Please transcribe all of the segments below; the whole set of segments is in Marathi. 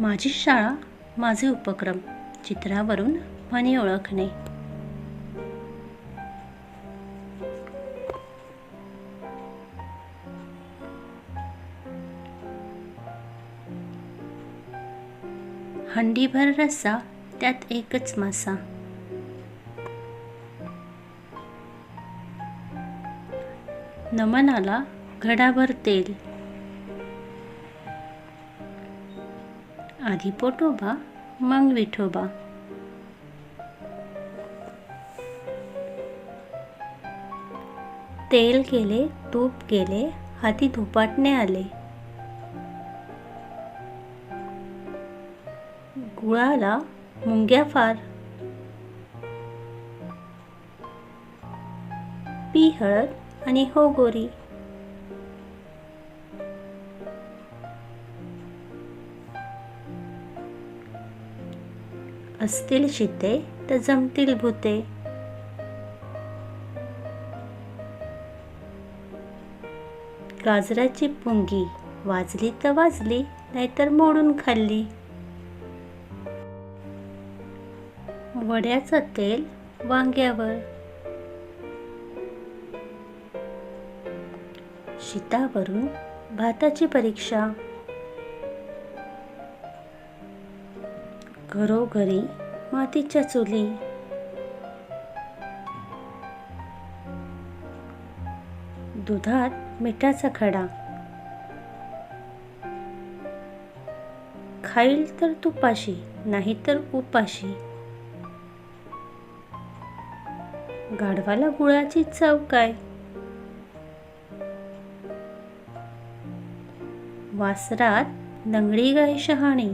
माझी शाळा माझे उपक्रम चित्रावरून म्हणे ओळखणे. हंडीभर रस्सा त्यात एकच मासा. नमनाला घडाभर तेल. आधी पोटोबा मग विठोबा तेल गेले तूप गेले हाती धुपाटणे आले. गुळाला मुंग्या फार. पी हळद आणि हो गोरी. असतील शिते तर जमतील भूते. गाजराची पुंगी वाजली तर वाजली नाहीतर मोडून खाल्ली. वड्याचं तेल वांग्यावर. शीतावरून भाताची परीक्षा. घरोघरी मातीच्या चुली. दुधात मिठाचा खडा. खाईल तर तुपाशी नाही तर उपाशी. गाढवाला गुळाची चव काय? वासरात लंगडी गाय शहाणी.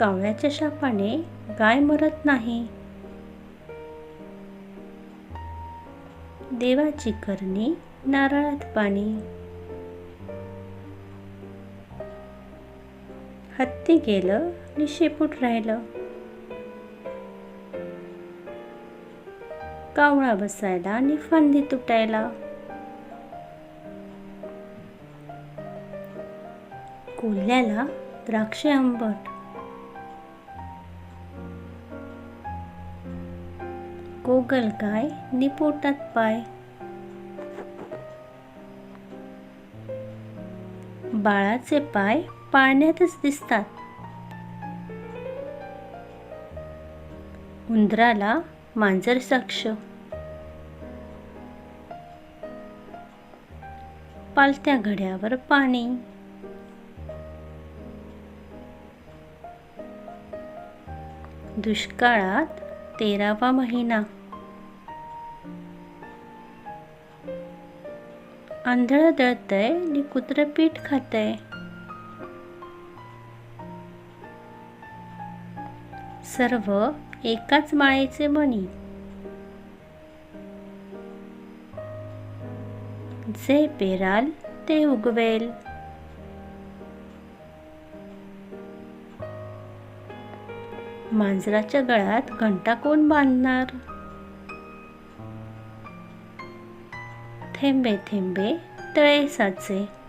कावळ्याच्या शापाने गाय मरत नाही. देवाची करणी नारळात पाणी. हत्ती गेलं आणि शेपूट राहिलं. कावळा बसायला आणि फांदी तुटायला. कोल्ह्याला द्राक्षे आंबट. गोगल गाय निपोटात पाय. बाळाचे पाय पाळण्यातच दिसतात. उंदराला मांजर साक्ष. पालत्या घड्यावर पाणी. दुष्काळात तेरावा महिना. आंधळ दळतय आणि कुत्र पीठ खातय. सर्व एकाच माळेचे मणी जे पेराल ते उगवेल. मांजराच्या गळ्यात घंटा कोण बांधणार? थेंबे थेंबे तळे साचे.